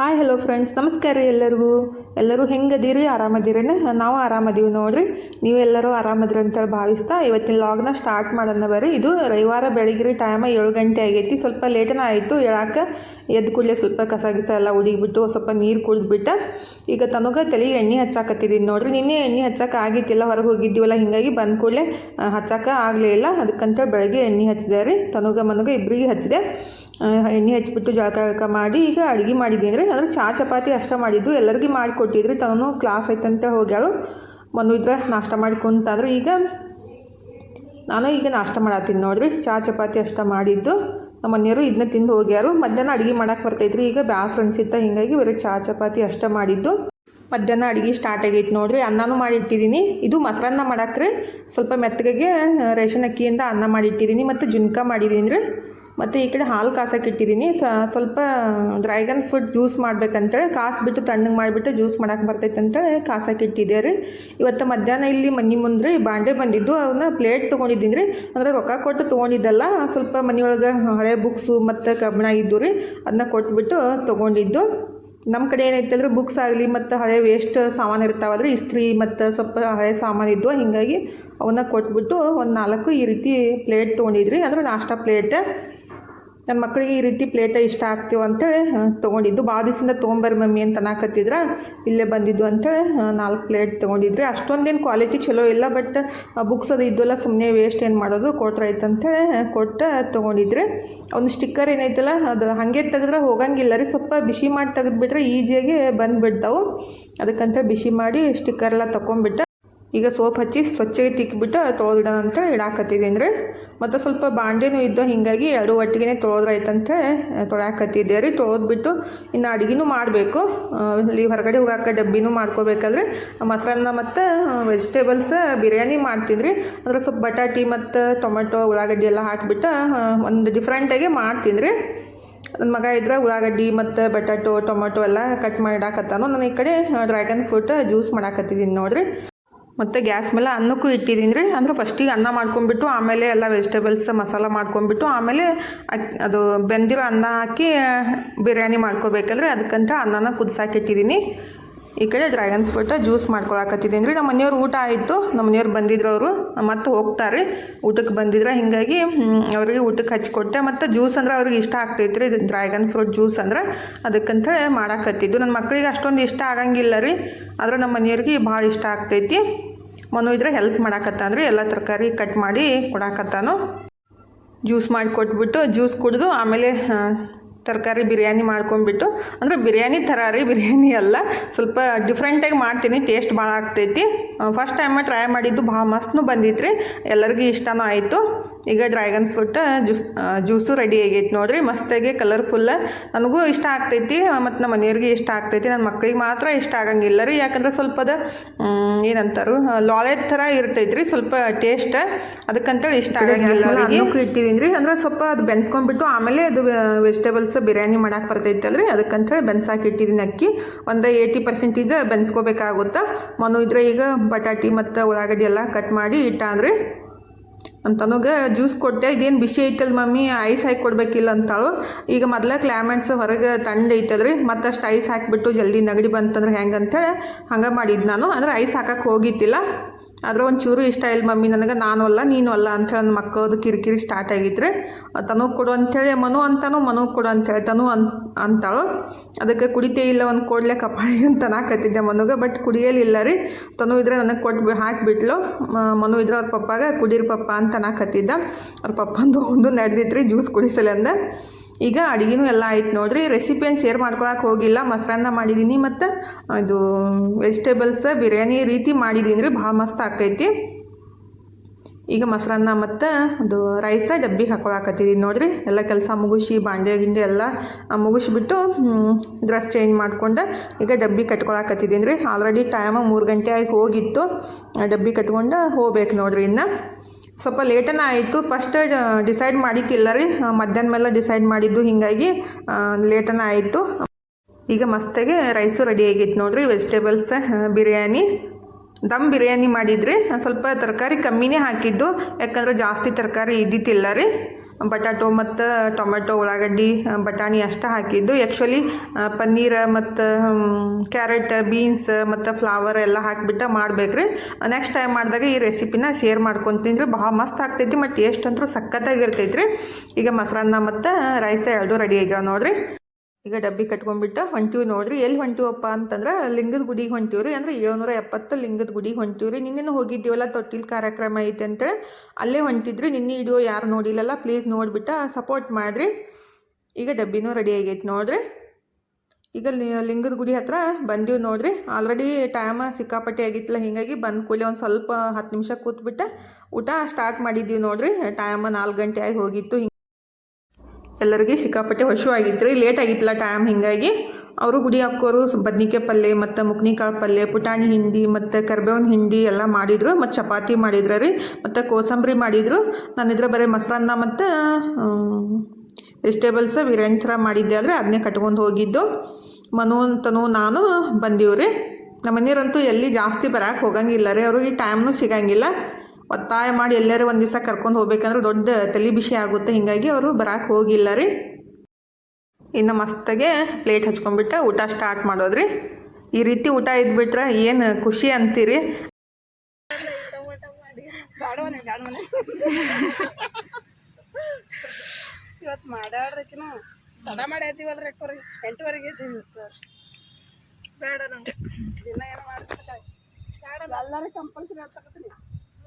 Hi hello friends ನಮಸ್ಕಾರ ರೀ ಎಲ್ಲರಿಗೂ. ಎಲ್ಲರೂ ಹೆಂಗದೀರಿ? ಆರಾಮದಿರೇನ? ನಾವು ಆರಾಮದೀವಿ ನೋಡ್ರಿ. ನೀವೆಲ್ಲರೂ ಆರಾಮದಿರಿ ಅಂತೇಳಿ ಭಾವಿಸ್ತಾ ಇವತ್ತಿನ ಲಾಗ್ನ ಸ್ಟಾರ್ಟ್ ಮಾಡೋಣ ಬರ್ರಿ. ಇದು ರವಿವಾರ ಬೆಳಗ್ಗೆ ಟೈಮ ಏಳು ಗಂಟೆ ಆಗೈತಿ. ಸ್ವಲ್ಪ ಲೇಟನ ಆಯಿತು. ಹೇಳಕ್ಕೆ ಎದ್ದು ಕೂಡಲೇ ಸ್ವಲ್ಪ ಕಸ ಗಿಸ ಎಲ್ಲ ಉಡಿಬಿಟ್ಟು ಸ್ವಲ್ಪ ನೀರು ಕುಡಿದ್ಬಿಟ್ಟು ಈಗ ತನಗ ತಲೆಗೆ ಎಣ್ಣೆ ಹಚ್ಚಾಕತ್ತಿದ್ದೀನಿ ನೋಡ್ರಿ. ನಿನ್ನೆ ಎಣ್ಣೆ ಹಚ್ಚಕ್ಕೆ ಆಗಿತ್ತಿಲ್ಲ. ಹೊರಗೆ ಹೋಗಿದ್ದೀವಲ್ಲ. ಹಿಂಗಾಗಿ ಬಂದ ಕೂಡಲೇ ಹಚ್ಚಕ್ಕೆ ಆಗಲೇ ಇಲ್ಲ. ಅದಕ್ಕಂತ ಬೆಳಗ್ಗೆ ಎಣ್ಣೆ ಹಚ್ಚಿದೆ ರೀ. ತನಗ ಮನಗ ಇಬ್ಬರಿಗೆ ಹಚ್ಚಿದೆ. ಎಣ್ಣೆ ಹಚ್ಚಿಬಿಟ್ಟು ಜಳಕ ಮಾಡಿ ಈಗ ಅಡುಗೆ ಮಾಡಿದ್ದೀನಿ ಅಂದರೆ ಅಂದ್ರೆ ಚಹಾ ಚಪಾತಿ ಅಷ್ಟ ಮಾಡಿದ್ದು. ಎಲ್ಲರಿಗೂ ಮಾಡಿಕೊಟ್ಟಿದ್ರಿ. ತಾನು ಕ್ಲಾಸ್ ಐತಂತ ಹೋಗ್ಯಾಳು. ಮನು ಇದ್ರೆ ನಾಷ್ಟ ಮಾಡಿ ಕುಂತಂದ್ರೆ ಈಗ ನಾನು ಈಗ ನಾಷ್ಟ ಮಾಡತ್ತೀನಿ ನೋಡಿರಿ. ಚಹಾ ಚಪಾತಿ ಅಷ್ಟ ಮಾಡಿದ್ದು. ನಮ್ಮ ಮನೆಯವರು ಇದನ್ನ ತಿಂದು ಹೋಗ್ಯಾರು. ಮಧ್ಯಾಹ್ನ ಅಡುಗೆ ಮಾಡಕ್ಕೆ ಬರ್ತೈತ್ರಿ. ಈಗ ಬ್ಯಾಸ್ರ ಅನಿಸಿತ್ತ. ಹಿಂಗಾಗಿ ಬೇರೆ ಚಹಾ ಚಪಾತಿ ಅಷ್ಟ ಮಾಡಿದ್ದು. ಮಧ್ಯಾಹ್ನ ಅಡುಗೆ ಸ್ಟಾರ್ಟ್ ಆಗೈತೆ ನೋಡಿರಿ. ಅನ್ನನೂ ಮಾಡಿಟ್ಟಿದ್ದೀನಿ. ಇದು ಮೊಸರನ್ನ ಮಾಡಾಕ್ರಿ. ಸ್ವಲ್ಪ ಮೆತ್ತಗೆಗೆ ರೇಷನ್ ಅಕ್ಕಿಯಿಂದ ಅನ್ನ ಮಾಡಿಟ್ಟಿದ್ದೀನಿ. ಮತ್ತು ಜುನ್ಕ ಮಾಡಿದ್ದೀನಿ ರೀ. ಮತ್ತು ಈ ಕಡೆ ಹಾಲು ಕಾಸಕ್ಕೆ ಇಟ್ಟಿದ್ದೀನಿ. ಸ್ವಲ್ಪ ಡ್ರ್ಯಾಗನ್ ಫ್ರೂಟ್ ಜ್ಯೂಸ್ ಮಾಡ್ಬೇಕಂತೇಳಿ, ಕಾಸ್ಬಿಟ್ಟು ತಣ್ಣಗೆ ಮಾಡಿಬಿಟ್ಟು ಜ್ಯೂಸ್ ಮಾಡೋಕೆ ಬರ್ತೈತೆ ಅಂತೇಳಿ ಕಾಸಕ್ಕೆ ಇಟ್ಟಿದ್ದೆ ರೀ. ಇವತ್ತು ಮಧ್ಯಾಹ್ನ ಇಲ್ಲಿ ಮನೆ ಮುಂದೆ ಬಾಂಡೆ ಬಂದಿದ್ದು ಅವನ್ನ ಪ್ಲೇಟ್ ತೊಗೊಂಡಿದ್ದೀನಿ ರೀ. ಅಂದರೆ ರೊಕ್ಕ ಕೊಟ್ಟು ತೊಗೊಂಡಿದ್ದಲ್ಲ, ಸ್ವಲ್ಪ ಮನೆಯೊಳಗೆ ಹಳೆ ಬುಕ್ಸು ಮತ್ತು ಕಬ್ಬಣ ಇದ್ದು ರೀ ಅದನ್ನ ಕೊಟ್ಬಿಟ್ಟು ತೊಗೊಂಡಿದ್ದು. ನಮ್ಮ ಕಡೆ ಏನೈತೆ ಅಂದ್ರೆ ಬುಕ್ಸ್ ಆಗಲಿ ಮತ್ತು ಹಳೆ ವೇಸ್ಟ್ ಸಾಮಾನು ಇರ್ತಾವಲ್ರಿ, ಇಸ್ತ್ರಿ ಮತ್ತು ಸ್ವಲ್ಪ ಹಳೆ ಸಾಮಾನು ಇದ್ವು, ಹೀಗಾಗಿ ಅವನ್ನ ಕೊಟ್ಬಿಟ್ಟು ಒಂದು ನಾಲ್ಕು ಈ ರೀತಿ ಪ್ಲೇಟ್ ತೊಗೊಂಡಿದ್ರಿ. ಅಂದ್ರೆ ನಾಷ್ಟ ಪ್ಲೇಟ್ ನನ್ನ ಮಕ್ಕಳಿಗೆ ಈ ರೀತಿ ಪ್ಲೇಟ ಇಷ್ಟ ಆಗ್ತೀವಿ ಅಂತೇಳಿ ತೊಗೊಂಡಿದ್ದು. ಭಾಳ ದಿವಸದಿಂದ ತೊಗೊಂಬರ್ರಿ ಮಮ್ಮಿ ಅಂತ ಅನ್ನಕತ್ತಿದ್ರ, ಇಲ್ಲೇ ಬಂದಿದ್ದು ಅಂತೇಳಿ ನಾಲ್ಕು ಪ್ಲೇಟ್ ತೊಗೊಂಡಿದ್ರಿ ಅಷ್ಟೊಂದೇನು ಕ್ವಾಲಿಟಿ ಚಲೋ ಇಲ್ಲ, ಬಟ್ ಬುಕ್ಸ್ ಅದು ಇದ್ದಲ್ಲ ಸುಮ್ಮನೆ ವೇಸ್ಟ್ ಏನು ಮಾಡೋದು ಕೊಟ್ರಾಯ್ತು ಅಂತೇಳಿ ಕೊಟ್ಟು, ತೊಗೊಂಡಿದ್ರಿ. ಒಂದು ಸ್ಟಿಕ್ಕರ್ ಏನೈತಲ್ಲ, ಅದು ಹಾಗೆ ತೆಗೆದ್ರೆ ಹೋಗಂಗಿಲ್ಲ ರೀ. ಸ್ವಲ್ಪ ಬಿಸಿ ಮಾಡಿ ತೆಗೆದ್ಬಿಟ್ರೆ ಈಜಿಯಾಗಿ ಬಂದುಬಿಡ್ತಾವೆ. ಅದಕ್ಕಂತ ಬಿಸಿ ಮಾಡಿ ಸ್ಟಿಕ್ಕರ್ ಎಲ್ಲ ತೊಗೊಂಬಿಟ್ಟು ಈಗ ಸೋಪ್ ಹಚ್ಚಿ ಸ್ವಚ್ಛಗೆ ತಿಕ್ಕಿಬಿಟ್ಟು ಅಂತ ಇಡಾಕತ್ತಿದ್ದೀನಿ ರೀ ಮತ್ತು ಸ್ವಲ್ಪ ಬಾಂಡೆನೂ ಇದ್ದು ಹಿಂಗಾಗಿ ಎರಡು ಒಟ್ಟಿಗೆ ತೊಳೆದ್ರಾಯ್ತಂತ ತೊಳ್ಯಾಕತ್ತಿದ್ದೆ. ರೀ, ತೊಳೆದ್ಬಿಟ್ಟು ಇನ್ನು ಅಡುಗೆನೂ ಮಾಡಬೇಕು. ಇಲ್ಲಿ ಹೊರಗಡೆ ಹೋಗಾಕ ಡಬ್ಬಿನೂ ಮಾಡ್ಕೋಬೇಕಲ್ರಿ. ಮೊಸರನ್ನ ಮತ್ತು ವೆಜಿಟೇಬಲ್ಸ್ ಬಿರಿಯಾನಿ ಮಾಡ್ತೀನಿ ರೀ ಅಂದ್ರೆ ಸ್ವಲ್ಪ ಬಟಾಟಿ ಮತ್ತು ಟೊಮೆಟೊ, ಉಳ್ಳಾಗಡ್ಡಿ ಎಲ್ಲ ಹಾಕಿಬಿಟ್ಟು ಒಂದು ಡಿಫ್ರೆಂಟಾಗಿ ಮಾಡ್ತೀನಿ ರೀ ನನ್ನ ಮಗ ಇದ್ರೆ ಉಳ್ಳಾಗಡ್ಡಿ ಮತ್ತು ಬಟಾಟೊ, ಟೊಮೆಟೊ ಎಲ್ಲ ಕಟ್ ಮಾಡಿಡಾಕತ್ತಾನು ನಾನು ಈ ಕಡೆ ಡ್ರ್ಯಾಗನ್ ಫ್ರೂಟ್ ಜ್ಯೂಸ್ ಮಾಡಾಕತ್ತಿದ್ದೀನಿ ನೋಡಿರಿ. ಮತ್ತು ಗ್ಯಾಸ್ ಮೇಲೆ ಅನ್ನಕ್ಕೂ ಇಟ್ಟಿದ್ದೀನಿ ರೀ ಅಂದ್ರೆ ಫಸ್ಟಿಗೆ ಅನ್ನ ಮಾಡ್ಕೊಂಬಿಟ್ಟು ಆಮೇಲೆ ಎಲ್ಲ ವೆಜಿಟೇಬಲ್ಸ್ ಮಸಾಲ ಮಾಡ್ಕೊಂಬಿಟ್ಟು ಆಮೇಲೆ ಅದು ಬೆಂದಿರೋ ಅನ್ನ ಹಾಕಿ ಬಿರಿಯಾನಿ ಮಾಡ್ಕೋಬೇಕಲ್ರಿ. ಅದಕ್ಕಂತ ಅನ್ನನ ಕುದಿಸಾಕಿಟ್ಟಿದ್ದೀನಿ ಈ ಕಡೆ ಡ್ರ್ಯಾಗನ್ ಫ್ರೂಟ ಜ್ಯೂಸ್ ಮಾಡ್ಕೊಳಕತ್ತಿದ್ದೀನಿ ರೀ ನಮ್ಮ ಮನೆಯವ್ರು ಊಟ ಆಯಿತು. ನಮ್ಮ ಮನೆಯವ್ರು ಬಂದಿದ್ರು ಅವರು. ಮತ್ತೆ ಹೋಗ್ತಾರೆ. ಊಟಕ್ಕೆ ಬಂದಿದ್ರೆ ಹೀಗಾಗಿ ಅವರಿಗೆ ಊಟಕ್ಕೆ ಹಚ್ಕೊಟ್ಟೆ. ಮತ್ತು ಜ್ಯೂಸ್ ಅಂದ್ರೆ ಅವ್ರಿಗೆ ಇಷ್ಟ ಆಗ್ತೈತೆ ರೀ ಡ್ರ್ಯಾಗನ್ ಫ್ರೂಟ್ ಜ್ಯೂಸ್ ಅಂದ್ರೆ ಅದಕ್ಕಂತ ಮಾಡಾಕತ್ತಿದ್ದು. ನನ್ನ ಮಕ್ಕಳಿಗೆ ಅಷ್ಟೊಂದು ಇಷ್ಟ ಆಗಂಗಿಲ್ಲ ರೀ. ಆದರೆ ನಮ್ಮ ಮನೆಯವ್ರಿಗೆ ಭಾಳ ಇಷ್ಟ ಆಗ್ತೈತಿ. ಮನು ಇದ್ರೆ ಹೆಲ್ಪ್ ಮಾಡಾಕತ್ತಾನ್ರಿ ಎಲ್ಲ ತರಕಾರಿ ಕಟ್ ಮಾಡಿ ಕೊಡಾಕತ್ತಾನು. ಜ್ಯೂಸ್ ಮಾಡಿ ಕೊಟ್ಬಿಟ್ಟು ಜ್ಯೂಸ್ ಕುಡಿದು ಆಮೇಲೆ ತರಕಾರಿ ಬಿರಿಯಾನಿ ಮಾಡ್ಕೊಂಡ್ಬಿಟ್ಟು ಅಂದರೆ ಬಿರಿಯಾನಿ ಥರ ರೀ ಬಿರಿಯಾನಿ ಅಲ್ಲ ಸ್ವಲ್ಪ ಡಿಫ್ರೆಂಟಾಗಿ ಮಾಡ್ತೀನಿ ಟೇಸ್ಟ್ ಭಾಳ ಆಗ್ತೈತಿ. ಫಸ್ಟ್ ಟೈಮ್ ಟ್ರೈ ಮಾಡಿದ್ದು ಭಾಳ ಮಸ್ತ್ನೂ ಬಂದಿತ್ತು ರೀ ಎಲ್ಲರಿಗೂ ಇಷ್ಟನೂ ಆಯಿತು. ಈಗ dragon fruit juice juice ready ಆಗೈತೆ ನೋಡಿರಿ ಮಸ್ತಾಗಿ ಕಲರ್ಫುಲ್ಲ ನನಗೂ ಇಷ್ಟ ಆಗ್ತೈತಿ ಮತ್ತು ನಮ್ಮ ಮನೆಯವ್ರಿಗೆ ಇಷ್ಟ ಆಗ್ತೈತಿ ನನ್ನ ಮಕ್ಕಳಿಗೆ ಮಾತ್ರ ಇಷ್ಟ ಆಗಂಗಿಲ್ಲ ರೀ ಯಾಕಂದ್ರೆ ಸ್ವಲ್ಪ ಅದು ಏನಂತಾರು ಲಾಲೆ ಥರ ಇರ್ತೈತಿ ರೀ ಸ್ವಲ್ಪ ಟೇಸ್ಟ್ ಅದಕ್ಕಂತೇಳಿ ಇಷ್ಟ ಆಗಂಗಿಲ್ಲ ಇಟ್ಟಿದ್ದೀನಿ ರೀ ಅಂದ್ರೆ ಸ್ವಲ್ಪ ಅದು ಬೆನ್ಸ್ಕೊಂಡ್ಬಿಟ್ಟು ಆಮೇಲೆ ಅದು ವೆಜಿಟೇಬಲ್ಸ್ ಬಿರಿಯಾನಿ ಮಾಡಕ್ಕೆ ಬರ್ತೈತಲ್ರಿ ಅದಕ್ಕಂತೇಳಿ ಬೆನ್ಸಾಕಿ ಇಟ್ಟಿದ್ದೀನಿ ಅಕ್ಕಿ. ಒಂದು ಏಯ್ಟಿ ಪರ್ಸೆಂಟೇಜ್ ಬೆನ್ಸ್ಕೋಬೇಕಾಗುತ್ತೆ? ಮನು ಇದ್ರೆ ಈಗ ಬಟಾಟಿ ಮತ್ತು ಉಳ್ಳಾಗಡ್ಡಿ ಎಲ್ಲ ಕಟ್ ಮಾಡಿ ಇಟ್ಟ ಅಂದ್ರಿ ನಮ್ಮ ತನಗೆ ಜ್ಯೂಸ್ ಕೊಟ್ಟೆ. ಇದೇನು ಬಿಸಿ ಐತಲ್ಲ ಮಮ್ಮಿ ಐಸ್ ಹಾಕಿ ಕೊಡ್ಬೇಕಿಲ್ಲ ಅಂತಾಳು. ಈಗ ಮೊದಲ ಕ್ಲೈಮೆಂಟ್ಸ್ ಹೊರಗೆ ತಂಡ ಐತಲ್ರಿ. ಮತ್ತಷ್ಟು ಐಸ್ ಹಾಕಿಬಿಟ್ಟು ಜಲ್ದಿ ನೆಗಡಿ ಬಂತಂದ್ರೆ ಹೆಂಗಂತ ಹಂಗೆ ಮಾಡಿದ್ದು ನಾನು. ಅಂದ್ರೆ ಐಸ್ ಹಾಕಕ್ಕೆ ಹೋಗಿತ್ತಿಲ್ಲ ಆದ್ರೆ ಒಂಚೂರು ಚೂರು ಇಷ್ಟ ಇಲ್ಲ ಮಮ್ಮಿ ನನಗೆ, ನಾನು ಅಲ್ಲ, ನೀನು ಅಲ್ಲ ಅಂತ ನನ್ನ ಮಕ್ಕಳದು ಕಿರಿಕಿರಿ ಸ್ಟಾರ್ಟ್ ಆಗಿದ್ರೆ ತನಗೆ ಕೊಡು ಅಂಥೇಳಿ ಮನು ಅಂತಾನು, ಮನು ಕೊಡು ಅಂಥೇಳಿ ತನು ಅನ್, ಅಂತಾಳು, ಅದಕ್ಕೆ ಕುಡಿತೇ ಇಲ್ಲ, ಒಂದು ಕೊಡಲೆ ಕಪಾಯಿ ಅಂತ ನಾಕತ್ತಿದ್ದೆ ಮನುಗೆ ಬಟ್ ಕುಡಿಯಲಿಲ್ಲ ರೀ. ತನು ಇದ್ರೆ ನನಗೆ ಕೊಟ್ಟು ಹಾಕಿಬಿಟ್ಲು. ಮನು ಇದ್ರೆ ಅವ್ರ ಪಪ್ಪಾಗ, ಕುಡೀರಿ ಪಪ್ಪ ಅಂತ ನಾಕತ್ತಿದ್ದ ಅವ್ರ ಪಪ್ಪಂದು ಒಂದು ನಡೆದಿತ್ತು ರೀ ಜ್ಯೂಸ್ ಕುಡಿಸಲೆಂದ ಈಗ ಅಡುಗೆನೂ ಎಲ್ಲ ಆಯ್ತು ನೋಡಿರಿ. ರೆಸಿಪಿ ಏನು ಶೇರ್ ಮಾಡ್ಕೊಳಕ್ಕೆ ಹೋಗಿಲ್ಲ. ಮೊಸರನ್ನ ಮಾಡಿದ್ದೀನಿ ಮತ್ತು ಇದು ವೆಜಿಟೇಬಲ್ಸ್ ಬಿರಿಯಾನಿ ರೀತಿ ಮಾಡಿದ್ದೀನಿ ರೀ ಭಾಳ ಮಸ್ತ್ ಆಕೈತಿ. ಈಗ ಮೊಸರನ್ನ ಮತ್ತು ಅದು ರೈಸ ಡಬ್ಬಿಗೆ ಹಾಕೊಳಕತ್ತಿದ್ದೀನಿ ನೋಡಿರಿ. ಎಲ್ಲ ಕೆಲಸ ಮುಗಿಸಿ ಬಾಂಡೆ ಗಿಂಡೆ ಎಲ್ಲ ಮುಗಿಸ್ಬಿಟ್ಟು ಡ್ರೆಸ್ ಚೇಂಜ್ ಮಾಡಿಕೊಂಡು ಈಗ ಡಬ್ಬಿ ಕಟ್ಕೊಳಕತ್ತಿದ್ದೀನಿ ರೀ ಆಲ್ರೆಡಿ ಟೈಮ್ ಮೂರು ಗಂಟೆ ಆಗಿ ಹೋಗಿತ್ತು. ಡಬ್ಬಿ ಕಟ್ಕೊಂಡು ಹೋಗ್ಬೇಕು ನೋಡಿರಿ ಇನ್ನು. ಸ್ವಲ್ಪ ಲೇಟನ ಆಯಿತು. ಫಸ್ಟ್ ಡಿಸೈಡ್ ಮಾಡಿಕ್ಕಿಲ್ಲ ರೀ ಮಧ್ಯಾಹ್ನ ಮೇಲೆ ಡಿಸೈಡ್ ಮಾಡಿದ್ದು ಹೀಗಾಗಿ ಲೇಟನ ಆಯಿತು. ಈಗ ಮಸ್ತಾಗೆ ರೈಸು ರೆಡಿ ಆಗಿತ್ತು ನೋಡ್ರಿ ವೆಜಿಟೇಬಲ್ಸ್ ಬಿರಿಯಾನಿ. ದಮ್ ಬಿರಿಯಾನಿ ಮಾಡಿದ್ರಿ ಸ್ವಲ್ಪ ತರಕಾರಿ ಕಮ್ಮಿನೇ ಹಾಕಿದ್ದು. ಯಾಕಂದ್ರೆ ಜಾಸ್ತಿ ತರಕಾರಿ ಇದ್ದಿತ್ತಿಲ್ಲ ರೀ. ಬಟಾಟೊ ಮತ್ತು ಟೊಮೆಟೊ, ಉಳ್ಳಾಗಡ್ಡಿ ಬಟಾಣಿ ಅಷ್ಟೇ ಹಾಕಿದ್ದು. ಆ್ಯಕ್ಚುಲಿ ಪನ್ನೀರ ಮತ್ತು ಕ್ಯಾರೆಟ್, ಬೀನ್ಸ್ ಮತ್ತು ಫ್ಲವರ್ ಎಲ್ಲ ಹಾಕಿಬಿಟ್ಟು ಮಾಡ್ಬೇಕ್ರಿ ನೆಕ್ಸ್ಟ್ ಟೈಮ್ ಮಾಡಿದಾಗ ಈ ರೆಸಿಪಿನ ಶೇರ್ ಮಾಡ್ಕೊತೀನಿ ರೀ ಭಾಳ ಮಸ್ತ್ ಆಗ್ತೈತಿ ಮತ್ತು ಟೇಸ್ಟ್ ಅಂತೂ ಸಖತ್ತಾಗಿರ್ತೈತಿ ರೀ. ಈಗ ಮೊಸರನ್ನ ಮತ್ತು ರೈಸ ಎರಡು ರೆಡಿ ಆಗ್ಯಾವ ನೋಡ್ರಿ. ಈಗ ಡಬ್ಬಿ ಕಟ್ಕೊಂಡ್ಬಿಟ್ಟು ಹೊಂಟಿವಿ ನೋಡ್ರಿ. ಎಲ್ಲಿ ಹೊಂಟಿವಪ್ಪ ಅಂತಂದ್ರೆ ಲಿಂಗದ ಗುಡಿಗೆ ಹೊಂಟಿವಿ ರೀ ಅಂದ್ರೆ ಏಳ್ನೂರ ಎಪ್ಪತ್ತು ಲಿಂಗದ ಗುಡಿಗೆ ಹೊಂಟಿವಿ ರೀ ನಿನ್ನೆ ಹೋಗಿದ್ದೀವಲ್ಲ ತೊಟ್ಟಿಲ್ ಕಾರ್ಯಕ್ರಮ ಐತೆ ಅಂತೇಳಿ. ಅಲ್ಲೇ ಹೊಂಟಿದ್ರಿ. ನಿನ್ನೆ ವಿಡಿಯೋ ಯಾರು ನೋಡಿಲ್ಲಲ್ಲ ಪ್ಲೀಸ್ ನೋಡಿಬಿಟ್ಟು ಸಪೋರ್ಟ್ ಮಾಡಿರಿ. ಈಗ ಡಬ್ಬಿನೂ ರೆಡಿ ಆಗೈತೆ ನೋಡ್ರಿ. ಈಗ ಲಿಂಗದ ಗುಡಿ ಹತ್ರ ಬಂದೀವಿ ನೋಡ್ರಿ. ಆಲ್ರೆಡಿ ಟೈಮ್ ಸಿಕ್ಕಾಪಟ್ಟೆ ಆಗಿತ್ತಲ್ಲ. ಹೀಗಾಗಿ ಬಂದ ಕೂಲಿ ಒಂದು ಸ್ವಲ್ಪ ಹತ್ತು ನಿಮಿಷ ಕೂತ್ಬಿಟ್ಟು ಊಟ ಸ್ಟಾರ್ಟ್ ಮಾಡಿದ್ದೀವಿ ನೋಡ್ರಿ. ಟೈಮ್ ನಾಲ್ಕು ಗಂಟೆ ಆಗಿ ಹೋಗಿತ್ತು. ಹಿಂಗೆ ಎಲ್ಲರಿಗೆ ಸಿಕ್ಕಾಪಟ್ಟೆ ಆಗಿತ್ತು ರೀ ಲೇಟ್ ಆಗಿತ್ತಲ್ಲ ಟೈಮ್ ಹಿಂಗಾಗಿ. ಅವರು ಗುಡಿ ಹಾಕೋರು, ಬದ್ನಿಕಾಯಿ ಪಲ್ಯ, ಮತ್ತು ಮುಕ್ನಿಕಾಯಿ ಪಲ್ಯ, ಪುಟಾಣಿ ಹಿಂಡಿ, ಮತ್ತು ಕರ್ಬೇವಿನ ಹಿಂಡಿ ಎಲ್ಲ ಮಾಡಿದರು, ಮತ್ತು ಚಪಾತಿ ಮಾಡಿದ್ರು ರೀ, ಮತ್ತು ಕೋಸಂಬರಿ ಮಾಡಿದರು. ನಾನು ಇದ್ರ ಬರೀ ಮೊಸರನ್ನ ಮತ್ತು ವೆಜಿಟೇಬಲ್ಸ್ ಬಿರಿಯಾನಿ ಥರ ಮಾಡಿದ್ದೆ ಆದರೆ ಅದನ್ನೇ ಕಟ್ಕೊಂಡು ಹೋಗಿದ್ದು. ಮನು ಅಂತನೂ ನಾನು ಬಂದೀವಿ ರೀ ನಮ್ಮ ಮನೆಯವ್ರಂತೂ ಎಲ್ಲಿ ಜಾಸ್ತಿ ಬರೋಕೆ ಹೋಗಂಗಿಲ್ಲ ರೀ, ಅವ್ರಿಗೆ ಟೈಮ್ನೂ ಸಿಗಂಗಿಲ್ಲ. ಒತ್ತಾಯ ಮಾಡಿ ಎಲ್ಲರೂ ಒಂದು ದಿವಸ ಕರ್ಕೊಂಡು ಹೋಗ್ಬೇಕಂದ್ರೆ ದೊಡ್ಡ ತಲೆ ಬಿಸಿ ಆಗುತ್ತೆ. ಹೀಗಾಗಿ ಅವರು ಬರಕ್ಕೆ ಹೋಗಿಲ್ಲ ರೀ. ಇನ್ನು ಮಸ್ತಾಗೆ ಪ್ಲೇಟ್ ಹಚ್ಕೊಂಡ್ಬಿಟ್ಟು ಊಟ ಸ್ಟಾರ್ಟ್ ಮಾಡೋದ್ರಿ. ಈ ರೀತಿ ಊಟ ಇದ್ಬಿಟ್ರೆ ಏನು ಖುಷಿ ಅಂತೀರಿ? ಇವತ್ತು ತಡ ಅಕ್ಕೋರಿ. ಎಂಟುವರೆಗೆ ಬೇಡ ದಿನ ಏನು ಬೇಡ ಎಲ್ಲರೂ ಕಂಪಲ್ಸರಿ ಹಚ್ಚಕತ್ತೀನಿ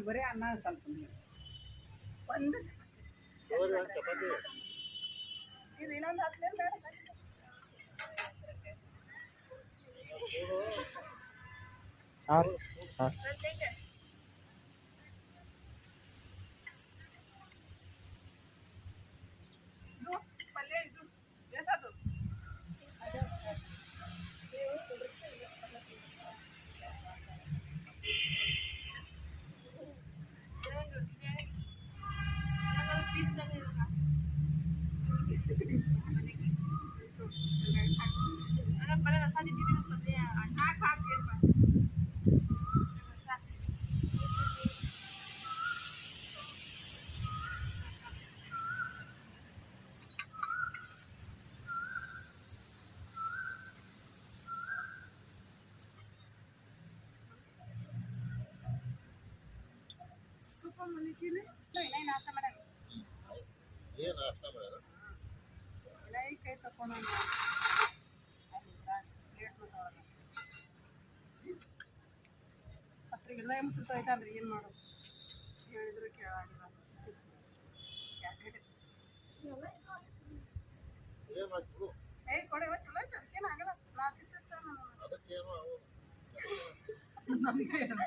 ನಮಗೆ ಬರೀ ಅನ್ನ ಸ್ವಲ್ಪ ಒಂದು ಚಪಾತಿ. ಇದು ಇನ್ನೊಂದು ಹತ್ತು ಬೇಡ ಸಾಕು. ಇದು ಪಲ್ಯ ಇದು ಎಸದು ಕೈ ತಕೊಂಡು ಪತ್ರಿಗೆಲ್ಲ ಮುಸುತ್ತ ಐತಲ್ರಿ ಏನು ಮಾಡೋದು ಹೇಳಿದ್ರು ಕೇಳಾಗಿಲ್ಲ ಏ ಚಲೋ ಐತೆ ಅದಕ್ಕೇನು ಆಗಲ್ಲ ನಾ.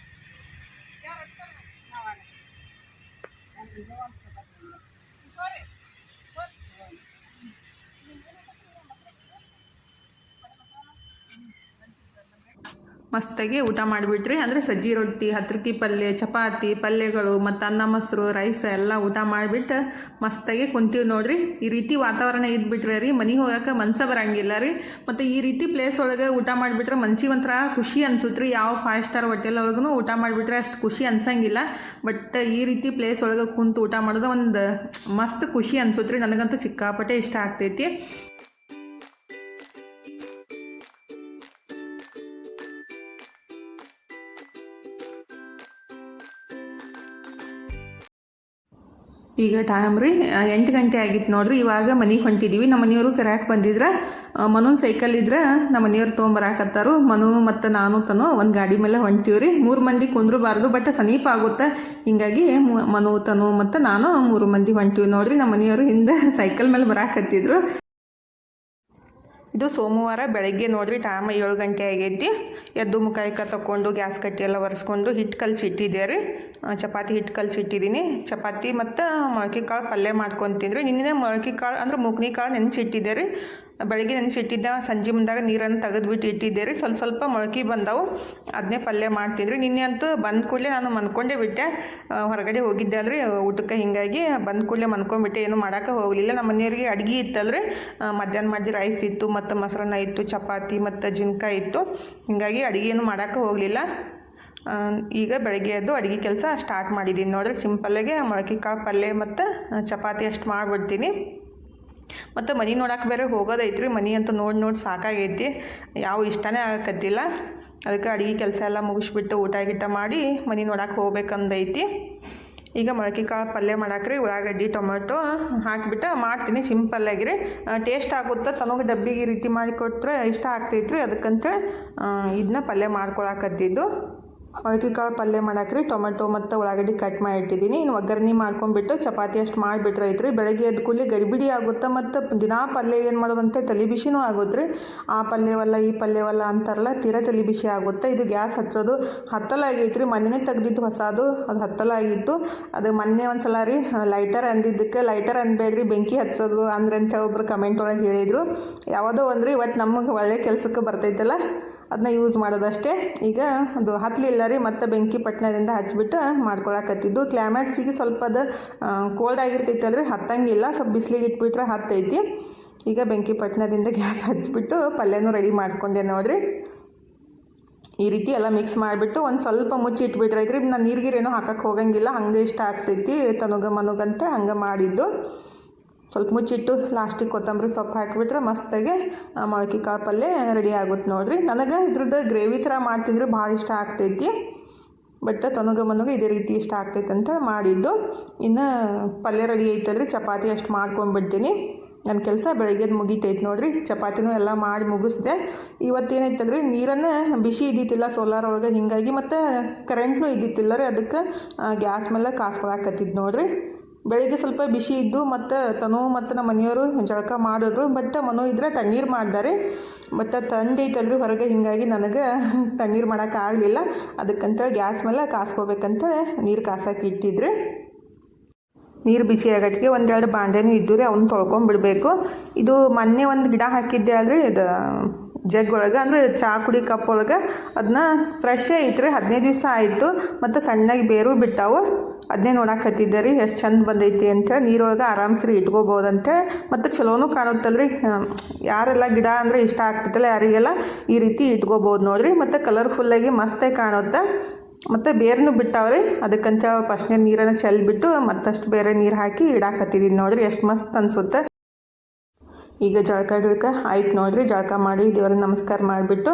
ಮಸ್ತಾಗಿ ಊಟ ಮಾಡಿಬಿಟ್ರಿ. ಅಂದರೆ ಸಜ್ಜಿ ರೊಟ್ಟಿ, ಹತ್ರಕಿ ಪಲ್ಯ, ಚಪಾತಿ, ಪಲ್ಯಗಳು, ಮತ್ತು ಅನ್ನ, ಮೊಸರು, ರೈಸ್ ಎಲ್ಲ ಊಟ ಮಾಡಿಬಿಟ್ಟು ಮಸ್ತಾಗಿ ಕುಂತೀವಿ ನೋಡ್ರಿ. ಈ ರೀತಿ ವಾತಾವರಣ ಇದ್ಬಿಟ್ರೆ ರೀ, ಮನೆಗೆ ಹೋಗೋಕೆ ಮನ್ಸ ಬರಂಗಿಲ್ಲ ರೀ. ಮತ್ತು ಈ ರೀತಿ ಪ್ಲೇಸ್ ಒಳಗೆ ಊಟ ಮಾಡಿಬಿಟ್ರೆ ಮನ್ಸಿಗೆ ಒಂಥರ ಖುಷಿ ಅನ್ಸುತ್ತೆ ರೀ ಯಾವ ಫೈವ್ ಸ್ಟಾರ್ ಹೋಟೆಲ್ ಒಳಗೂ ಊಟ ಮಾಡಿಬಿಟ್ರೆ ಅಷ್ಟು ಖುಷಿ ಅನ್ಸಂಗಿಲ್ಲ. ಬಟ್ ಈ ರೀತಿ ಪ್ಲೇಸ್ ಒಳಗೆ ಕುಂತು ಊಟ ಮಾಡೋದು ಒಂದು ಮಸ್ತ್ ಖುಷಿ ಅನ್ಸುತ್ತೆ ರೀ ನನಗಂತೂ ಸಿಕ್ಕಾಪಟ್ಟೆ ಇಷ್ಟ ಆಗ್ತೈತಿ. ಈಗ ಟೈಮ್ ರೀ ಎಂಟು ಗಂಟೆ ಆಗಿತ್ತು ನೋಡ್ರಿ, ಇವಾಗ ಮನೆಗೆ ಹೊಂಟಿದ್ದೀವಿ ನಮ್ಮ ಮನೆಯವರು ಕರ್ಯಾಕೆ ಬಂದಿದ್ರೆ ಮನೋನ್ ಸೈಕಲ್ ಇದ್ರೆ, ನಮ್ಮ ಮನೆಯವ್ರು ತೊಗೊಂಬರಾಕತ್ತಾರು. ಮನು ಮತ್ತು ನಾನು ತನು ಒಂದು ಗಾಡಿ ಮೇಲೆ ಹೊಂಟೀವಿ ರೀ. ಮೂರು ಮಂದಿ ಕುಂದ್ರಬಾರ್ದು ಬಟ್ ಸಮೀಪ ಆಗುತ್ತೆ? ಹಿಂಗಾಗಿ ಮನು, ತನು ಮತ್ತು ನಾನು ಮೂರು ಮಂದಿ ಹೊಂಟೀವಿ ನೋಡ್ರಿ. ನಮ್ಮ ಮನೆಯವರು ಹಿಂದೆ ಸೈಕಲ್ ಮೇಲೆ ಬರಾಕತ್ತಿದ್ರು. ಇದು ಸೋಮವಾರ ಬೆಳಗ್ಗೆ ನೋಡ್ರಿ, ಟೈಮ್ ಏಳು ಗಂಟೆ ಆಗೈತಿ. ಎದ್ದು ಮುಖಾಯಿಕ ತಗೊಂಡು ಗ್ಯಾಸ್ ಕಟ್ಟಿ ಎಲ್ಲ ಒರೆಸ್ಕೊಂಡು ಹಿಟ್ಟು ಕಲಸಿ ಇಟ್ಟಿದ್ದೆ ರೀ. ಚಪಾತಿ ಹಿಟ್ಟು ಕಲಸಿ ಇಟ್ಟಿದ್ದೀನಿ ಚಪಾತಿ ಮತ್ತು ಮೊಳಕೆ ಕಾಳು ಪಲ್ಯ ಮಾಡ್ಕೊತಿದ್ರಿ ನಿನ್ನೆ ಮೊಳಕೆ ಕಾಳು ಅಂದ್ರೆ ಮುಗ್ನಿ ಕಾಳು ನೆನೆಸಿಟ್ಟಿದ್ದೆ ರೀ. ಬೆಳಗ್ಗೆ ನೆನೆಸಿಟ್ಟಿದ್ದೆ, ಸಂಜೆ ಮುಂದಾಗ ನೀರನ್ನು ತೆಗೆದುಬಿಟ್ಟು ಇಟ್ಟಿದ್ದೆ ರೀ ಸ್ವಲ್ಪ ಸ್ವಲ್ಪ ಮೊಳಕೆ ಬಂದವು. ಅದನ್ನೇ ಪಲ್ಯ ಮಾಡ್ತಿದ್ರಿ. ನಿನ್ನೆ ಅಂತೂ ಬಂದ ಕೂಡಲೇ ನಾನು ಮನ್ಕೊಂಡೇ ಬಿಟ್ಟೆ. ಹೊರಗಡೆ ಹೋಗಿದ್ದೆ ಅಲ್ರಿ. ಊಟಕ್ಕೆ ಹಿಂಗಾಗಿ ಬಂದ ಕೂಡಲೇ ಮನ್ಕೊಂಡ್ಬಿಟ್ಟೆ. ಏನು ಮಾಡೋಕ್ಕೆ ಹೋಗಲಿಲ್ಲ. ನಮ್ಮ ಮನೆಯವ್ರಿಗೆ ಅಡುಗೆ ಇತ್ತಲ್ರಿ. ಮಧ್ಯಾಹ್ನ ಮಾಡಿ ರೈಸ್ ಇತ್ತು, ಮತ್ತು ಮೊಸರನ್ನ ಇತ್ತು, ಚಪಾತಿ, ಮತ್ತು ಜಿನ್ಕಾಯಿ ಇತ್ತು. ಹಿಂಗಾಗಿ ಅಡುಗೆ ಏನು ಮಾಡೋಕ್ಕೆ ಹೋಗಲಿಲ್ಲ. ಈಗ ಬೆಳಗ್ಗೆ ಎದ್ದು ಅಡುಗೆ ಕೆಲಸ ಸ್ಟಾರ್ಟ್ ಮಾಡಿದ್ದೀನಿ ನೋಡ್ರಿ. ಸಿಂಪಲ್ಲಾಗೆ ಮೊಳಕೆ ಕಾಳು ಪಲ್ಯ ಮತ್ತು ಚಪಾತಿ ಅಷ್ಟು ಮಾಡಿಬಿಡ್ತೀನಿ. ಮತ್ತು ಮನೆ ನೋಡಕ್ಕೆ ಬೇರೆ ಹೋಗೋದೈತ್ರಿ, ಮನೆ ಅಂತ ನೋಡಿ ನೋಡಿ ಸಾಕಾಗೈತಿ, ಯಾವ ಇಷ್ಟನೇ ಆಗಕತ್ತಿಲ್ಲ. ಅದಕ್ಕೆ ಅಡುಗೆ ಕೆಲಸ ಎಲ್ಲ ಮುಗಿಸ್ಬಿಟ್ಟು ಊಟ ಗೀಟ ಮಾಡಿ ಮನೆ ನೋಡಕ್ಕೆ ಹೋಗ್ಬೇಕಂದೈತಿ. ಈಗ ಮೊಳಕೆ ಕಾಳು ಪಲ್ಯ ಮಾಡಾಕ್ರಿ, ಉಳ್ಳಾಗಡ್ಡಿ ಟೊಮೆಟೊ ಹಾಕಿಬಿಟ್ಟು ಮಾಡ್ತೀನಿ ಸಿಂಪಲ್ಲಾಗಿರಿ ಟೇಸ್ಟ್ ಆಗುತ್ತೆ, ತನಗೆ ಡಬ್ಬಿಗೆ ಈ ರೀತಿ ಮಾಡಿ ಕೊಟ್ಟರೆ ಇಷ್ಟ ಆಗ್ತೈತ್ರಿ. ಅದಕ್ಕಂತ ಇದನ್ನ ಪಲ್ಯ ಮಾಡ್ಕೊಳಕತ್ತಿದ್ದು. ಮೊಳಕೆ ಕಾಳು ಪಲ್ಯ ಮಾಡಾಕ್ರಿ, ಟೊಮೆಟೊ ಮತ್ತು ಉಳ್ಳಾಗಡ್ಡಿ ಕಟ್ ಮಾಡಿ ಇಟ್ಟಿದ್ದೀನಿ ಇನ್ನು ಒಗ್ಗರಣೆ ಮಾಡ್ಕೊಂಡ್ಬಿಟ್ಟು ಚಪಾತಿ ಅಷ್ಟು ಮಾಡಿಬಿಟ್ರೆ ಐತ್ರಿ ಬೆಳಗ್ಗೆ ಎದ್ದು ಕೂಲಿ ಗಡಿಬಿಡಿ ಆಗುತ್ತೆ ಮತ್ತು ದಿನಾ ಪಲ್ಯ ಏನು ಮಾಡೋದಂತೆ ತಲೆ ಬಿಸಿನೂ ಆಗುತ್ತೆ ಆ ಪಲ್ಯವಲ್ಲ, ಈ ಪಲ್ಯವಲ್ಲ ಅಂತಾರಲ್ಲ, ತೀರಾ ತಲೆ ಬಿಸಿ ಆಗುತ್ತೆ. ಇದು ಗ್ಯಾಸ್ ಹಚ್ಚೋದು ಹತ್ತಲಾಗೈತ್ರಿ ಮೊನ್ನೆ ತೆಗ್ದಿದ್ದು ಹೊಸದು, ಅದು ಹತ್ತಲಾಗಿತ್ತು ಅದು ಮೊನ್ನೆ ಒಂದು ಸಲ ರೀ ಲೈಟರ್ ಅಂದಿದ್ದಕ್ಕೆ ಲೈಟರ್ ಅನ್ಬೇಡ್ರಿ, ಬೆಂಕಿ ಹಚ್ಚೋದು ಅಂದ್ರೆ ಅಂತ ಒಬ್ರು ಕಮೆಂಟ್ ಒಳಗೆ ಹೇಳಿದರು. ಯಾವುದೋ ಒಂದ್ರಿ ಒಟ್ಟು ನಮಗೆ ಒಳ್ಳೆ ಕೆಲಸಕ್ಕೆ ಬರ್ತೈತಲ್ಲ. ಅದನ್ನ ಯೂಸ್ ಮಾಡೋದಷ್ಟೇ. ಈಗ ಅದು ಹತ್ತಲಿಲ್ಲ ರೀ, ಮತ್ತೆ ಬೆಂಕಿ ಪಟ್ಟಣದಿಂದ ಹಚ್ಚಿಬಿಟ್ಟು ಮಾಡ್ಕೊಳಕತ್ತಿದ್ದು ಕ್ಲೈಮ್ಯಾಕ್ಸಿಗೆ ಸ್ವಲ್ಪ ಅದು ಕೋಲ್ಡ್ ಆಗಿರ್ತೈತಲ್ರಿ ಹತ್ತಂಗಿಲ್ಲ. ಸ್ವಲ್ಪ ಬಿಸಿಲಿಗೆ ಇಟ್ಬಿಟ್ರೆ ಹತ್ತೈತಿ. ಈಗ ಬೆಂಕಿ ಪಟ್ಟಣದಿಂದ ಗ್ಯಾಸ್ ಹಚ್ಬಿಟ್ಟು ಪಲ್ಯನೂ ರೆಡಿ ಮಾಡ್ಕೊಂಡೆ ನೋಡ್ರಿ. ಈ ರೀತಿ ಎಲ್ಲ ಮಿಕ್ಸ್ ಮಾಡಿಬಿಟ್ಟು ಒಂದು ಸ್ವಲ್ಪ ಮುಚ್ಚಿ ಇಟ್ಬಿಟ್ರೈತ್ರಿ ನಾನು ನೀರಿಗಿರೇನೋ ಹಾಕಕ್ಕೆ ಹೋಗಂಗಿಲ್ಲ. ಹಂಗೆ ಇಷ್ಟ ಆಗ್ತೈತಿ. ತನಗ ಮನುಗಂತ ಹಂಗೆ ಮಾಡಿದ್ದು. ಸ್ವಲ್ಪ ಮುಚ್ಚಿಟ್ಟು ಲಾಸ್ಟಿಗೆ ಕೊತ್ತಂಬರಿ ಸೊಪ್ಪು ಹಾಕಿಬಿಟ್ರೆ ಮಸ್ತಾಗಿ ಮೊಳಕೆ ಕಾಳು ಪಲ್ಯ ರೆಡಿ ಆಗುತ್ತೆ ನೋಡಿರಿ. ನನಗೆ ಇದ್ರದ್ದು ಗ್ರೇವಿ ಥರ ಮಾಡ್ತಿದ್ರೆ ಭಾಳ ಇಷ್ಟ ಆಗ್ತೈತಿ. ಬಟ್ ತನಗ ಮನಗ ಇದೇ ರೀತಿ ಇಷ್ಟ ಆಗ್ತೈತೆ ಅಂತ ಮಾಡಿದ್ದು. ಇನ್ನು ಪಲ್ಯ ರೆಡಿ ಐತಲ್ರಿ, ಚಪಾತಿ ಅಷ್ಟು ಮಾಡ್ಕೊಂಡ್ಬಿಡ್ತೀನಿ ನನ್ನ ಕೆಲಸ ಬೆಳಗ್ಗೆದು ಮುಗಿತೈತೆ ನೋಡಿರಿ. ಚಪಾತಿನೂ ಎಲ್ಲ ಮಾಡಿ ಮುಗಿಸ್ದೆ. ಇವತ್ತೇನೈತಲ್ರಿ, ನೀರನ್ನು ಬಿಸಿ ಇದ್ದಿತ್ತಿಲ್ಲ ಸೋಲಾರ್ ಒಳಗೆ. ಹಿಂಗಾಗಿ ಮತ್ತು ಕರೆಂಟ್ನೂ ಇದ್ದಿತ್ತಿಲ್ಲ ರೀ, ಅದಕ್ಕೆ ಗ್ಯಾಸ್ ಮೇಲೆ ಕಾಸ್ಕೊಳಕತ್ತಿದ್ದು ನೋಡ್ರಿ. ಬೆಳಿಗ್ಗೆ ಸ್ವಲ್ಪ ಬಿಸಿ ಇದ್ದು ಮತ್ತು ತನು ಮತ್ತು ನಮ್ಮ ಮನೆಯವರು ಜಳಕ ಮಾಡಿದ್ರು. ಬಟ್ ಮನು ಇದ್ರೆ ತಣ್ಣೀರು ಮಾಡ್ದಾರೆ ಮತ್ತು ತಂದೈತಲ್ರಿ ಹೊರಗೆ ಹಿಂಗಾಗಿ ನನಗೆ ತಣ್ಣೀರು ಮಾಡೋಕ್ಕಾಗಲಿಲ್ಲ ಅದಕ್ಕಂತೇಳಿ ಗ್ಯಾಸ್ ಮೇಲೆ ಕಾಸ್ಕೋಬೇಕಂತೇಳಿ ನೀರು ಕಾಸಕ್ಕೆ ಇಟ್ಟಿದ್ರಿ. ನೀರು ಬಿಸಿ ಆಗಟ್ಟಿಗೆ ಒಂದೆರಡು ಬಾಂಡೆನೂ ಇದ್ದು ರೀ ಅವನ್ನ ತೊಳ್ಕೊಂಬಿಡಬೇಕು. ಇದು ಮೊನ್ನೆ ಒಂದು ಗಿಡ ಹಾಕಿದ್ದೆ ಅಲ್ರಿ ಇದು ಜಗ್ ಒಳಗೆ, ಅಂದರೆ ಚಹಾ ಕುಡಿ ಕಪ್ ಒಳಗೆ ಅದನ್ನ ಫ್ರೆಶ್ ಐತ್ರಿ. ಹದಿನೈದು ದಿವಸ ಆಯಿತು. ಮತ್ತು ಸಣ್ಣಗೆ ಬೇರು ಬಿಟ್ಟಾವು. ಅದನ್ನೇ ನೋಡಾಕತ್ತಿದ್ದೆ ರೀ, ಎಷ್ಟು ಚಂದ ಬಂದೈತಿ ಅಂತ. ನೀರೊಳಗೆ ಆರಾಮ್ಸ್ರಿ ಇಟ್ಕೋಬೋದಂತೆ. ಮತ್ತು ಚಲೋನು ಕಾಣುತ್ತಲ್ರಿ. ರೀ ಯಾರೆಲ್ಲ ಗಿಡ ಅಂದರೆ ಇಷ್ಟ ಆಗ್ತೈತಲ್ಲ ಯಾರಿಗೆಲ್ಲ, ಈ ರೀತಿ ಇಟ್ಕೋಬೋದು ನೋಡಿರಿ. ಮತ್ತು ಕಲರ್ಫುಲ್ಲಾಗಿ ಮಸ್ತೇ ಕಾಣುತ್ತೆ. ಮತ್ತು ಬೇರ್ನು ಬಿಟ್ಟಾವ್ರಿ. ಅದಕ್ಕಂತ ಫಸ್ಟ್ನೇ ನೀರನ್ನು ಚೆಲ್ಬಿಟ್ಟು ಮತ್ತಷ್ಟು ಬೇರೆ ನೀರು ಹಾಕಿ ಇಡಾಕತ್ತಿದ್ದೀನಿ ನೋಡಿರಿ. ಎಷ್ಟು ಮಸ್ತ್ ಅನಿಸುತ್ತೆ. ಈಗ ಜಳಕ ಗಿಳಕ ಆಯ್ತು ನೋಡ್ರಿ. ಜಳಕ ಮಾಡಿ ದೇವ್ರಿಗೆ ನಮಸ್ಕಾರ ಮಾಡಿಬಿಟ್ಟು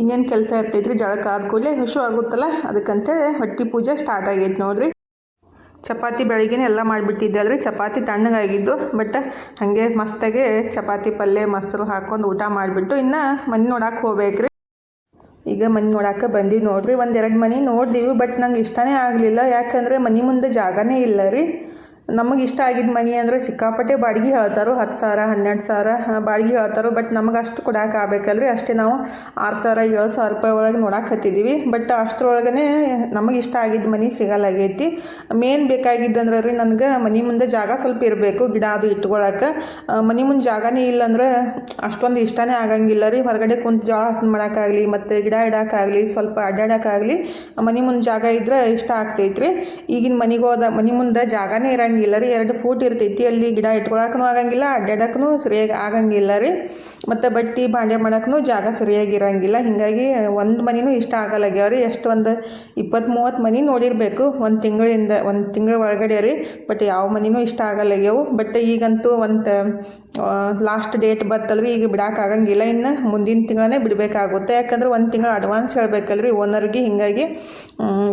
ಇನ್ನೇನು ಕೆಲಸ ಇರ್ತೈತ್ರಿ, ಜಳಕ ಆದ ಕೂಡಲೇ ಹುಷು ಆಗುತ್ತಲ್ಲ. ಅದಕ್ಕಂತೇಳಿ ಹೊಟ್ಟೆ ಪೂಜೆ ಸ್ಟಾರ್ಟ್ ಆಗೈತೆ ನೋಡ್ರಿ. ಚಪಾತಿ ಬೆಳಿಗ್ಗೆನೆ ಎಲ್ಲ ಮಾಡಿಬಿಟ್ಟಿದ್ದೆ. ಅಲ್ರಿ ಚಪಾತಿ ತಣ್ಣಗಾಗಿದ್ದು ಬಟ್ ಹಾಗೆ ಮಸ್ತಾಗೆ ಚಪಾತಿ ಪಲ್ಯ, ಮೊಸರು ಹಾಕೊಂಡು ಊಟ ಮಾಡಿಬಿಟ್ಟು ಇನ್ನು ಮನೆ ನೋಡಕ್ಕೆ ಹೋಗ್ಬೇಕ್ರಿ. ಈಗ ಮನೆ ನೋಡಕ್ಕೆ ಬಂದೀವಿ ನೋಡ್ರಿ. ಒಂದೆರಡು ಮನೆ ನೋಡಿದೀವಿ ಬಟ್ ನಂಗೆ ಇಷ್ಟನೇ ಆಗಲಿಲ್ಲ. ಯಾಕಂದರೆ ಮನೆ ಮುಂದೆ ಜಾಗನೇ ಇಲ್ಲ ರೀ. ನಮಗೆ ಇಷ್ಟ ಆಗಿದ್ದ ಮನೆ ಅಂದರೆ ಸಿಕ್ಕಾಪಟ್ಟೆ ಬಾಡಿಗೆ ಹೇಳ್ತಾರೋ ಹತ್ತು ಸಾವಿರ, ಹನ್ನೆರಡು ಸಾವಿರ ಬಾಡಿಗೆ ಹೇಳ್ತಾರೋ ಬಟ್ ನಮಗೆ ಅಷ್ಟು ಕೊಡಕ್ಕೆ ಆಗ್ಬೇಕಲ್ರಿ. ಅಷ್ಟೇ ನಾವು ಆರು ಸಾವಿರ, ಏಳು ಸಾವಿರ ರೂಪಾಯಿ ಒಳಗೆ ನೋಡಕ್ಕೆ ಹತ್ತಿದ್ದೀವಿ ಬಟ್ ಅಷ್ಟರೊಳಗನೆ ನಮಗೆ ಇಷ್ಟ ಆಗಿದ್ದ ಮನೆ ಸಿಗಲಾಗೈತಿ. ಮೇನ್ ಬೇಕಾಗಿದ್ದಂದ್ರೆ ರೀ ನನಗೆ ಮನೆ ಮುಂದೆ ಜಾಗ ಸ್ವಲ್ಪ ಇರಬೇಕು, ಗಿಡ ಅದು ಇಟ್ಕೊಳಕ್ಕೆ ಮನೆ ಮುಂದೆ ಜಾಗನೇ ಇಲ್ಲ ಅಂದ್ರೆ ಅಷ್ಟೊಂದು ಇಷ್ಟನೇ ಆಗಂಗಿಲ್ಲ ರೀ. ಹೊರಗಡೆ ಕುಂತು ಜೋಳ ಮಾಡೋಕ್ಕಾಗಲಿ, ಮತ್ತು ಗಿಡ ಇಡೋಕ್ಕಾಗಲಿ, ಸ್ವಲ್ಪ ಅಡ್ಡಾಡೋಕ್ಕಾಗಲಿ ಮನೆ ಮುಂದೆ ಜಾಗ ಇದ್ರೆ ಇಷ್ಟ ಆಗ್ತೈತ್ರಿ. ಈಗಿನ ಮನೆಗೆ ಹೋದ ಮನೆ ಮುಂದೆ ಜಾಗನೇ ಇರಂಗಿಲ್ಲ. ರೀ. ಎರಡು ಫೂಟ್ ಇರ್ತೈತಿ. ಅಲ್ಲಿ ಗಿಡ ಇಟ್ಕೊಳಕ್ಕೂ ಆಗಂಗಿಲ್ಲ ಅಡ್ಡಾಡಕ್ಕೂ ಸರಿಯಾಗಿ ಆಗಂಗಿಲ್ಲ ರೀ. ಮತ್ತು ಬಟ್ಟೆ ಬಾಂಡೆ ಮಾಡೋಕ್ಕೂ ಜಾಗ ಸರಿಯಾಗಿ ಇರಂಗಿಲ್ಲ. ಹೀಗಾಗಿ ಒಂದು ಮನೆನೂ ಇಷ್ಟ ಆಗಲ್ಲಾಗ್ಯಾವ ರೀ. ಎಷ್ಟು ಒಂದು ಇಪ್ಪತ್ತು ಮೂವತ್ತು ಮನೆ ನೋಡಿರಬೇಕು. ಒಂದು ತಿಂಗಳಿಂದ, ಒಂದು ತಿಂಗಳ ಒಳಗಡೆ ರೀ. ಬಟ್ ಯಾವ ಮನೆನೂ ಇಷ್ಟ ಆಗಲ್ಲಾಗ್ಯಾವು ಬಟ್ ಈಗಂತೂ ಒಂದು ಲಾಸ್ಟ್ ಡೇಟ್ ಬತ್ತಲ್ರಿ. ಈಗ ಬಿಡೋಕ್ಕಾಗಂಗಿಲ್ಲ ಇನ್ನು ಮುಂದಿನ ತಿಂಗಳೇ ಬಿಡಬೇಕಾಗುತ್ತೆ. ಯಾಕಂದ್ರೆ ಒಂದು ತಿಂಗಳು ಅಡ್ವಾನ್ಸ್ ಹೇಳಬೇಕಲ್ರಿ. ಓನರ್ಗೆ ಹೀಗಾಗಿ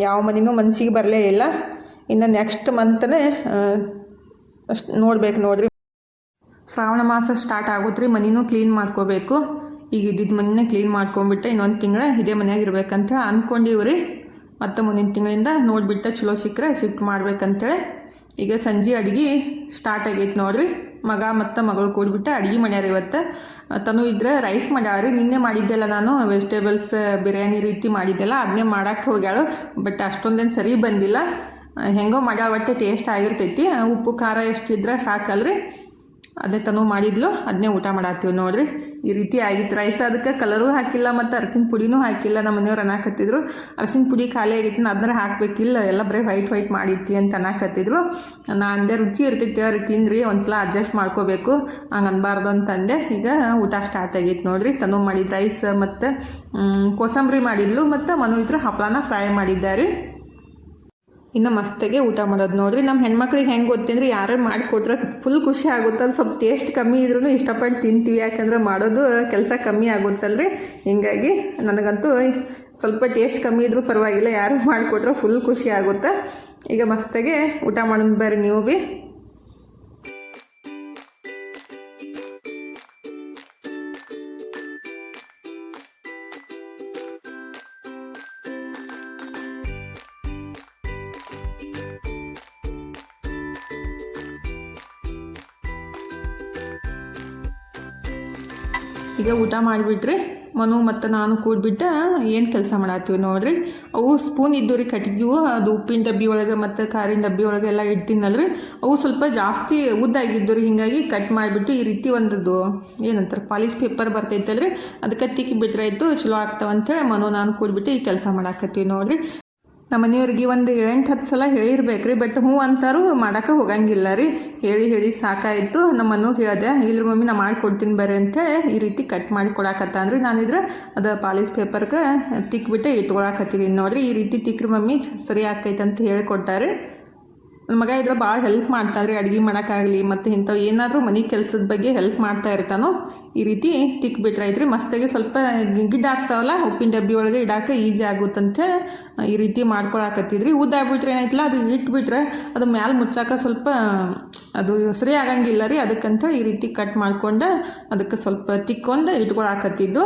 ಯಾವ ಮನೆನೂ ಮನಸ್ಸಿಗೆ ಬರಲೇ ಇಲ್ಲ. ಇನ್ನು ನೆಕ್ಸ್ಟ್ ಅಷ್ಟು ನೋಡ್ಬೇಕು, ನೋಡ್ರಿ. ಶ್ರಾವಣ ಮಾಸ ಸ್ಟಾರ್ಟ್ ಆಗುತ್ತೆ ರೀ ಮನಿನೂ ಕ್ಲೀನ್ ಮಾಡ್ಕೋಬೇಕು. ಈಗ ಇದ್ದಿದ್ದ ಮನೆಯೇ ಕ್ಲೀನ್ ಮಾಡ್ಕೊಂಡ್ಬಿಟ್ಟೆ, ಇನ್ನೊಂದು ತಿಂಗಳ ಇದೇ ಮನೆಯಾಗ ಇರ್ಬೇಕಂತ ಅಂದ್ಕೊಂಡಿವ್ರಿ ಮತ್ತು ಮುಂದಿನ ತಿಂಗಳಿಂದ ನೋಡಿಬಿಟ್ಟು ಚಲೋ ಸಿಕ್ಕರೆ ಶಿಫ್ಟ್ ಮಾಡ್ಬೇಕಂತೇಳಿ. ಈಗ ಸಂಜೆ ಅಡುಗೆ ಸ್ಟಾರ್ಟ್ ಆಗೈತೆ ನೋಡ್ರಿ. ಮಗ ಮತ್ತು ಮಗಳು ಕೂಡಿಬಿಟ್ಟು ಅಡುಗೆ ಮಾಡ್ಯಾರ ಇವತ್ತು. ತನು ಇದ್ರೆ ರೈಸ್ ಮಾಡ್ಯಾರ ನಿನ್ನೆ ಮಾಡಿದ್ದೆಲ್ಲ ನಾನು ವೆಜಿಟೇಬಲ್ಸ್ ಬಿರಿಯಾನಿ ರೀತಿ ಮಾಡಿದ್ದೆಲ್ಲ ಅದನ್ನೇ ಮಾಡೋಕ್ಕೆ ಹೋಗ್ಯಾಳು. ಬಟ್ ಅಷ್ಟೊಂದೇನು ಸರಿ ಬಂದಿಲ್ಲ. ಹೆಂಗೋ ಮಗ ಒಟ್ಟೆ ಟೇಸ್ಟ್ ಆಗಿರ್ತೈತಿ. ಉಪ್ಪು, ಖಾರ ಎಷ್ಟಿದ್ರೆ ಸಾಕಲ್ರಿ. ಅದೇ ತನು ಮಾಡಿದ್ಲು. ಅದನ್ನೇ ಊಟ ಮಾಡತ್ತೀವಿ ನೋಡ್ರಿ. ಈ ರೀತಿ ಆಗಿತ್ತು. ರೈಸ್ ಅದಕ್ಕೆ ಕಲರೂ ಹಾಕಿಲ್ಲ ಮತ್ತು ಅರಸಿನ ಪುಡಿನೂ ಹಾಕಿಲ್ಲ. ನಮ್ಮ ಮನೆಯವ್ರು ಅನ್ನಕತ್ತಿದ್ರು. ಅರಸಿನ ಪುಡಿ ಖಾಲಿ ಆಗೈತಿ ಅದನ್ನ ಹಾಕಬೇಕಿಲ್ಲ. ಎಲ್ಲ ಬರೀ ವೈಟ್ ವೈಟ್ ಮಾಡಿತ್ತಿ ಅಂತ ಅನ್ನಕತ್ತಿದ್ರು. ನಾ ಅಂದೆ, ರುಚಿ ಇರ್ತೈತಿ ಅವ್ರು ತಿಂದ್ರಿ ಒಂದ್ಸಲ ಅಡ್ಜಸ್ಟ್ ಮಾಡ್ಕೋಬೇಕು. ಹಂಗೆ ಅನ್ಬಾರ್ದು ಅಂತಂದೆ ಈಗ ಊಟ ಸ್ಟಾರ್ಟ್ ಆಗಿತ್ತು ನೋಡ್ರಿ. ತನು ಮಾಡಿದ ರೈಸ್ ಮತ್ತು ಕೋಸಂಬರಿ ಮಾಡಿದ್ಲು. ಮತ್ತು ಮನು ಇದ್ರು ಹಪ್ಪಳನ ಫ್ರೈ ಮಾಡಿದ್ದಾರೆ. ಇನ್ನು ಮಸ್ತಾಗೆ ಊಟ ಮಾಡೋದು. ನೋಡ್ರಿ ನಮ್ಮ ಹೆಣ್ಮಕ್ಳಿಗೆ ಹೆಂಗೆ ಗೊತ್ತಂದ್ರೆ ಯಾರು ಮಾಡಿಕೊಟ್ರೆ ಫುಲ್ ಖುಷಿ ಆಗುತ್ತೆ. ಅದು ಸ್ವಲ್ಪ ಟೇಸ್ಟ್ ಕಮ್ಮಿ ಇದ್ರೂ ಇಷ್ಟಪಟ್ಟು ತಿಂತೀವಿ. ಯಾಕಂದ್ರೆ ಮಾಡೋದು ಕೆಲಸ ಕಮ್ಮಿ ಆಗುತ್ತಲ್ರಿ? ಹಿಂಗಾಗಿ ನನಗಂತೂ ಸ್ವಲ್ಪ ಟೇಸ್ಟ್ ಕಮ್ಮಿ ಇದ್ರೂ ಪರವಾಗಿಲ್ಲ. ಯಾರು ಮಾಡಿಕೊಟ್ರೆ ಫುಲ್ ಖುಷಿ ಆಗುತ್ತೆ. ಈಗ ಮಸ್ತಾಗೆ ಊಟ ಮಾಡೋದು ಬೇರೆ ನೀವು ಭೀ ಈಗ ಊಟ ಮಾಡಿಬಿಟ್ರಿ ಮನು ಮತ್ತು ನಾನು ಕೂಡ್ಬಿಟ್ಟು ಏನು ಕೆಲಸ ಮಾಡತ್ತೀವಿ ನೋಡ್ರಿ? ಅವು ಸ್ಪೂನ್ ಇದ್ದು ರೀ ಕಟ್ಗಿವು, ಅದು ಉಪ್ಪಿನ ಡಬ್ಬಿ ಒಳಗೆ ಮತ್ತು ಖಾರಿನ ಡಬ್ಬಿ ಒಳಗೆ ಎಲ್ಲ ಇಡ್ತೀನಲ್ರಿ ಅವು ಸ್ವಲ್ಪ ಜಾಸ್ತಿ ಉದ್ದಾಗಿದ್ದು ರೀ ಹೀಗಾಗಿ ಕಟ್ ಮಾಡಿಬಿಟ್ಟು ಈ ರೀತಿ ಒಂದದು ಏನಂತಾರೆ ಪಾಲಿಸ್ ಪೇಪರ್ ಬರ್ತೈತಲ್ರಿ? ಅದಕ್ಕೆ ತಿಕ್ಕಿ ಆಯಿತು, ಚಲೋ ಆಗ್ತಾವಂತೇಳಿ ಮನು ನಾನು ಕೂಡ್ಬಿಟ್ಟು ಈ ಕೆಲಸ ಮಾಡಾಕತ್ತೀವಿ ನೋಡ್ರಿ? ನಮ್ಮ ಮನೆಯವ್ರಿಗೆ ಒಂದು ಎಂಟು, ಹತ್ತು ಸಲ ಹೇಳಿರ್ಬೇಕು ರೀ ಬಟ್ ಹ್ಞೂ ಅಂತಾರು ಮಾಡೋಕೆ ಹೋಗಂಗಿಲ್ಲ ರೀ. ಹೇಳಿ ಹೇಳಿ ಸಾಕಾಯಿತು. ನಮ್ಮ ಮನೆಗೆ ಹೇಳಿದೆ, ಇಲ್ರಿ ಮಮ್ಮಿ, ನಾ ಮಾಡಿಕೊಡ್ತೀನಿ ಬರ್ರಿ ಅಂತೇಳಿ ಈ ರೀತಿ ಕಟ್ ಮಾಡಿ ನಾನು ನಾನಿದ್ರೆ ಅದು ಪಾಲಿಸ್ ಪೇಪರ್ಗೆ ತಿಕ್ಬಿಟ್ಟೆ ಇಟ್ಕೊಳಕತ್ತಿದ್ದೀನಿ ನೋಡಿರಿ, ಈ ರೀತಿ ತಿಕ್ಕ್ರಿ ಮಮ್ಮಿ, ಸರಿ ಆಕೈತೆ ಅಂತ ಹೇಳಿಕೊಟ್ಟಾರೆ. ನನ್ನ ಮಗ ಇದ್ರೆ ಭಾಳ ಹೆಲ್ಪ್ ಮಾಡ್ತಾನೆ ರೀ ಅಡುಗೆ ಮಾಡೋಕ್ಕಾಗಲಿ, ಮತ್ತು ಇಂಥವು ಏನಾದರೂ ಮನೆ ಕೆಲಸದ ಬಗ್ಗೆ ಹೆಲ್ಪ್ ಮಾಡ್ತಾ ಇರ್ತಾನೋ, ಈ ರೀತಿ ತಿಕ್ಬಿಟ್ರೈತ್ರಿ ಮಸ್ತಾಗಿ ಸ್ವಲ್ಪ ಗಿಡ್ಡಾಗ್ತಾವಲ್ಲ ಉಪ್ಪಿನ ಡಬ್ಬಿ ಒಳಗೆ ಇಡಾಕ ಈಜಿ ಆಗುತ್ತಂತೇಳಿ ಈ ರೀತಿ ಮಾಡ್ಕೊಳಕತ್ತಿದ್ರಿ. ಉದ್ದಾಗ್ಬಿಟ್ರೆ ಏನಾಯ್ತಲ್ಲ, ಅದು ಇಟ್ಬಿಟ್ರೆ ಅದು ಮ್ಯಾಲೆ ಮುಚ್ಚಾಕ ಸ್ವಲ್ಪ ಅದು ಸರಿ ಆಗಂಗಿಲ್ಲ ರೀ, ಅದಕ್ಕಂತ ಈ ರೀತಿ ಕಟ್ ಮಾಡ್ಕೊಂಡು ಅದಕ್ಕೆ ಸ್ವಲ್ಪ ತಿಕ್ಕೊಂಡು ಇಟ್ಕೊಳಕತ್ತಿದ್ದು.